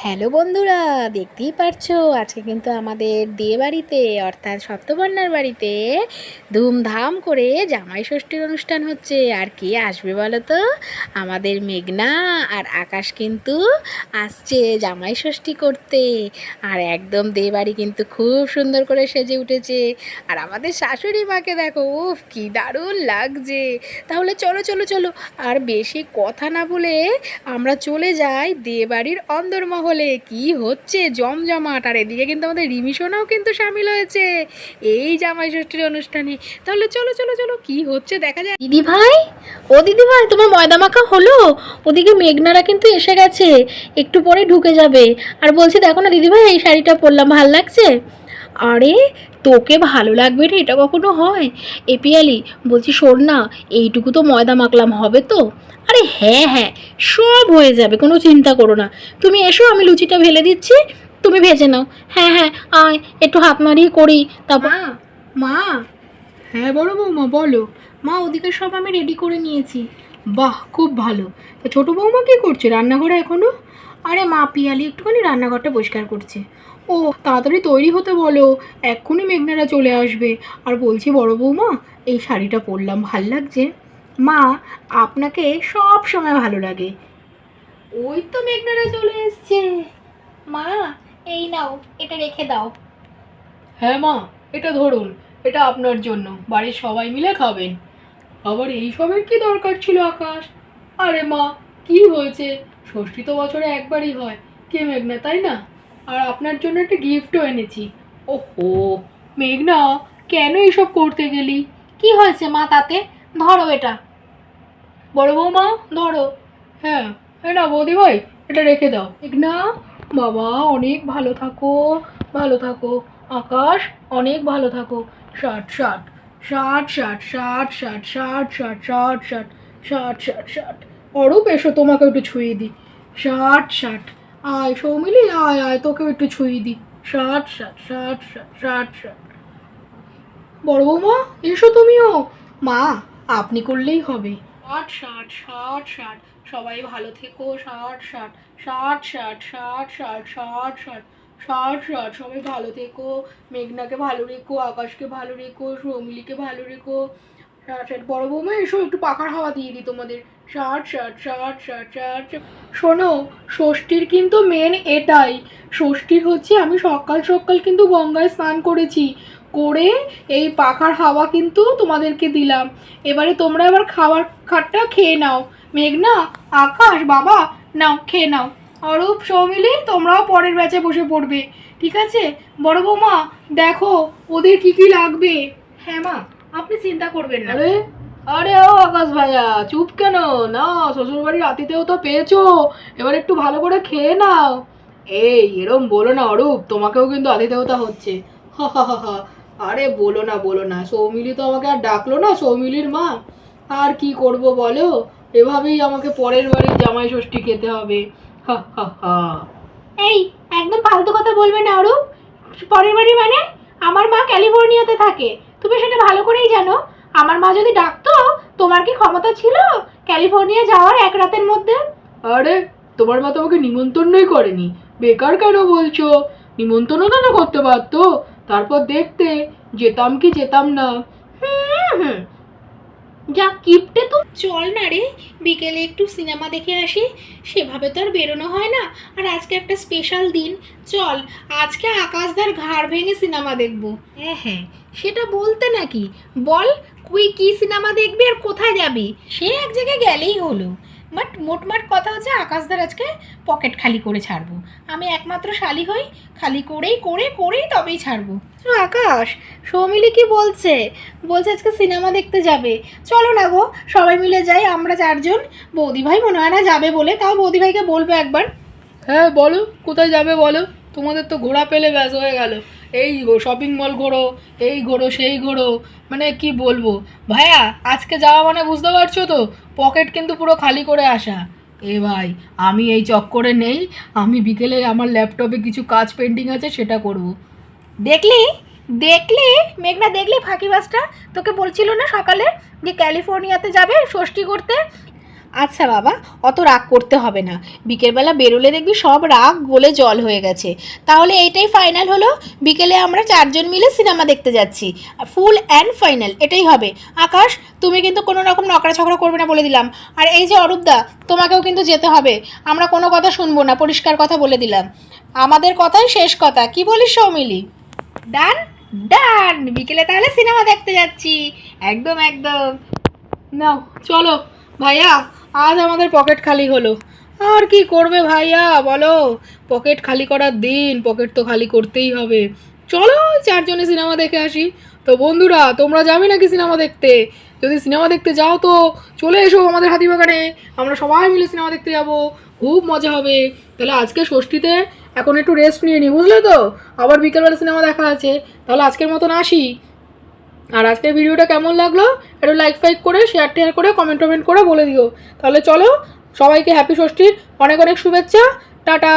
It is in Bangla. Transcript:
হ্যালো বন্ধুরা, দেখতেই পারছ আজকে কিন্তু আমাদের দিয়ে বাড়িতে, অর্থাৎ সপ্তকন্যার বাড়িতে ধুমধাম করে জামাই ষষ্ঠীর অনুষ্ঠান হচ্ছে। আর কে আসবে বলো তো? আমাদের মেঘনা আর আকাশ কিন্তু আসছে জামাই ষষ্ঠী করতে। আর একদম দিয়ে বাড়ি কিন্তু খুব সুন্দর করে সেজে উঠেছে। আর আমাদের শাশুড়ি মাকে দেখো, উফ, কি দারুণ লাগছে। তাহলে চলো চলো চলো, আর বেশি কথা না বলে আমরা চলে যাই বিয়ে বাড়ির অন্দরমহলে। কি হচ্ছে? জমজমাট। আর এদিকে কিন্তু আমাদের রিমিশনাও কিন্তু সামিল হয়েছে এই জামাই ষষ্ঠীর অনুষ্ঠানে। তাহলে চলো চলো চলো, কি হচ্ছে দেখা যায় দিদি ভাই? ও দিদি ভাই, তোমার ময়দা মাখা হলো? ওদিকে মেঘনারা কিন্তু এসে গেছে, একটু পরে ঢুকে যাবে। আর বলছি, দেখো না দিদি ভাই, এই শাড়িটা পরলাম, ভালো লাগছে? আরে, তোকে ভালো লাগবে রে এটা কখনো হয়? এপিয়ালি বলছি শোন না, এইটুকু তো ময়দা মাখলাম, হবে তো? আরে হ্যাঁ হ্যাঁ সব হয়ে যাবে, কোনো চিন্তা করো না। তুমি এসো, আমি লুচিটা ভেলে দিচ্ছি, তুমি ভেজে নাও। হ্যাঁ হ্যাঁ আয়, একটু হাত মারিয়ে করি, তারপর মা হ্যাঁ বড় বৌমা, বলো। মা, ওদিকে সব আমি রেডি করে নিয়েছি। বাহ, খুব ভালো। তা ছোটো বৌমা কী করছে? রান্নাঘরে এখনও আরে মা, পিয়ালি একটুখানি রান্নাঘরটা পরিষ্কার করছে। ও, তাড়াতাড়ি তৈরি হতে বলো। এক্ষুনি মেঘনারা চলে আসবে। আর বলছি, বড় বৌমা, এই শাড়িটা পরলাম, ভালো লাগছে। মা আপনাকে সব সময় ভালো লাগে। ওই তো মেঘনারা চলে এসছে। মা এই নাও এটা রেখে দাও। হ্যাঁ মা এটা ধরুন এটা আপনার জন্য বাড়ির সবাই মিলে খাবেন। আবার এই সবের কি দরকার ছিল আকাশ? আরে মা কি হয়েছে? ষষ্ঠী তো বছরে একবারই হয় কে মেঘনা তাই না? আর আপনার জন্য একটা গিফটও এনেছি। ওহো মেঘনা কেন এইসব করতে গেলি? কি হয়েছে মা তাতে? ধরো এটা। বড় বৌমা ধরো হ্যাঁ হ্যাঁ না বৌদি ভাই এটা রেখে দাও মেঘনা বাবা অনেক ভালো থাকো ভালো থাকো আকাশ অনেক ভালো থাকো ষাট ষাট ষাট ষাট ষাট ষাট ষাট ষাট ষাট ষাট ষাট ষাট ষাট অরূপ এসো তোমাকে একটু ছুঁয়ে দিই ষাট ষাট আয় সৌমিলি আয় আয় তোকেও একটু ছুঁয়ে দিই ষাট ষাট ষাট ষাট ষাট ষাট বড় বৌমা এসো তুমিও মা আপনি করলেই হবে ষাট ষাট ষাট ষাট সবাই ভালো থেকো ষাট ষাট ষাট ষাট ষাট ষাট ষাট ষাট ষাট ষাট সবাই ভালো থেকো মেঘনাকে ভালো রেখো আকাশকে ভালো রেখো সঙ্গলিকে ভালো রেখো ষাট ষাট বড় বৌমা, এসো একটু পাখার হাওয়া দিয়ে দিই তোমাদের। ষাট ষাট ষাট ষাট ষাট। শোনো, ষষ্ঠীর কিন্তু মেন এটাই। ষষ্ঠীর হচ্ছে আমি সকাল সকাল কিন্তু গঙ্গায় স্নান করেছি। করে এই পাখার হাওয়া কিন্তু তোমাদেরকে দিলাম। এবারে তোমরা এবার খাবার খাটটা খেয়ে নাও। মেঘনা, আকাশ, বাবা, নাও, খেয়ে নাও। অরূপ, সৌমিলি, তোমরাও পরের ব্যাচে বসে পড়বে। ঠিক আছে? বড় বৌমা, দেখো, ওদের কি কি লাগবে? হ্যাঁ মা। আপনি চিন্তা করবেন না। আরে আরে ও আকাশ ভাইয়া চুপ কেন? না শ্বশুর বাড়ির আতিথেও তো পেয়েছ। এবার একটু ভালো করে খেয়ে নাও। এই এরম বলো না অরূপ তোমাকেও কিন্তু আতিথেয়তা হচ্ছে। হা হা হা হা। আরে বলো না বলো না সৌমিলি তো আমাকে আর ডাকলো না সৌমিলির মা। আর কি করব বলো? এভাবেই আমাকে পরের বাড়ির জামাই ষষ্ঠী খেতে হবে। হা হা হা। এই একদম ফালতু কথা বলবে না অরূপ। পরের বাড়ি মানে? আমার মা ক্যালিফোর্নিয়াতে থাকে। তুমি সেটা ভালো করেই জানো। আমার মা যদি ডাকতো তোমার কি ক্ষমতা ছিল ক্যালিফোর্নিয়া যাওয়ার এক রাতের মধ্যে? আরে তোমার মা তোমাকে নিমন্ত্রণই করেনি। বেকার কেন বলছো? নিমন্ত্রণও তো না করতে পারতো। তারপর দেখতে যেতাম কি যেতাম না। হুম হুম। যা কিপটে তো। চল না রে বিকেলে একটু সিনেমা দেখে আসি। সেভাবে তো আর বেরোনো হয় না। আর আজকে একটা স্পেশাল দিন। চল আজকে আকাশদার ঘাড় ভেঙে সিনেমা দেখব। হ্যাঁ হ্যাঁ। সেটা বলতে নাকি? বল কুই কি সিনেমা দেখবি আর কোথায় যাবি? সে এক জায়গায় গেলেই হলো। বাট মোটমাট কথা হচ্ছে আকাশদার আজকে পকেট খালি করে ছাড়বো। আমি একমাত্র শালি হই খালি করেই করে করেই তবেই ছাড়বো। তো আকাশ সৌমিলি কি বলছে? বলছে আজকে সিনেমা দেখতে যাবে। চলো না গো সবাই মিলে যাই আমরা চারজন। বৌদি ভাই মনে হয় না যাবে বলে তাও বৌদি ভাইকে বলব একবার। হ্যাঁ বলো কোথায় যাবে বলো? তোমাদের তো ঘোরা পেলে ব্যাস হয়ে গেল। এই শপিং মল ঘোরো, এই ঘোরো, সেই ঘোরো। মানে কি বলব? ভাইয়া, আজকে যাওয়া মানে বুঝতে পারছ তো? পকেট কিন্তু পুরো খালি করে আসা। এ ভাই, আমি এই চক্করে নেই। আমি বিকেলে আমার ল্যাপটপে কিছু কাজ পেন্ডিং আছে, সেটা করব। দেখলি? দেখলি? মেঘনা, দেখলি ফাঁকিবাজটা? তোকে বলছিল না সকালে যে ক্যালিফোর্নিয়াতে যাবে ষষ্ঠী করতে? আচ্ছা বাবা, অত রাগ করতে হবে না। বিকেলবেলা বেরোলে দেখবি সব রাগ গলে জল হয়ে গেছে। তাহলে এইটাই ফাইনাল হলো? বিকেলে আমরা চারজন মিলে সিনেমা দেখতে যাচ্ছি। ফুল অ্যান্ড ফাইনাল এটাই হবে। আকাশ, তুমি কিন্তু কোনো রকম নকরা ছকরা করবে না বলে দিলাম। আর এই যে অরূপদা, তোমাকেও কিন্তু যেতে হবে। আমরা কোনো কথা শুনব না, পরিষ্কার কথা বলে দিলাম। আমাদের কথাই শেষ কথা। কি বলিস সৌমিলি? ডান ডান বিকেলে তাহলে সিনেমা দেখতে যাচ্ছি। একদম একদম। নাও, চলো। ভাইয়া আজ আমাদের পকেট খালি হলো। আর কি করবে ভাইয়া, বলো? পকেট খালি করার দিন, পকেট তো খালি করতেই হবে। চলো চারজনে সিনেমা দেখে আসি। তো বন্ধুরা, তোমরা যাবে নাকি সিনেমা দেখতে? যদি সিনেমা দেখতে যাও তো চলে এসো আমাদের হাতি হাতিবাগানে। আমরা সবাই মিলে সিনেমা দেখতে যাব। খুব মজা হবে। তাহলে আজকে ষষ্ঠীতে এখন একটু রেস্ট নিয়ে নিই বুঝলে তো? আবার বিকেলবেলা সিনেমা দেখা আছে। তাহলে আজকের মতন আসি। আর আজকের ভিডিওটা কেমন লাগল? একটু লাইক ফাইক করে শেয়ার টেয়ার করে কমেন্ট টমেন্ট করে বলে দিও। তাহলে চলো, সবাইকে হ্যাপি ষষ্ঠীর অনেক অনেক শুভেচ্ছা। টাটা!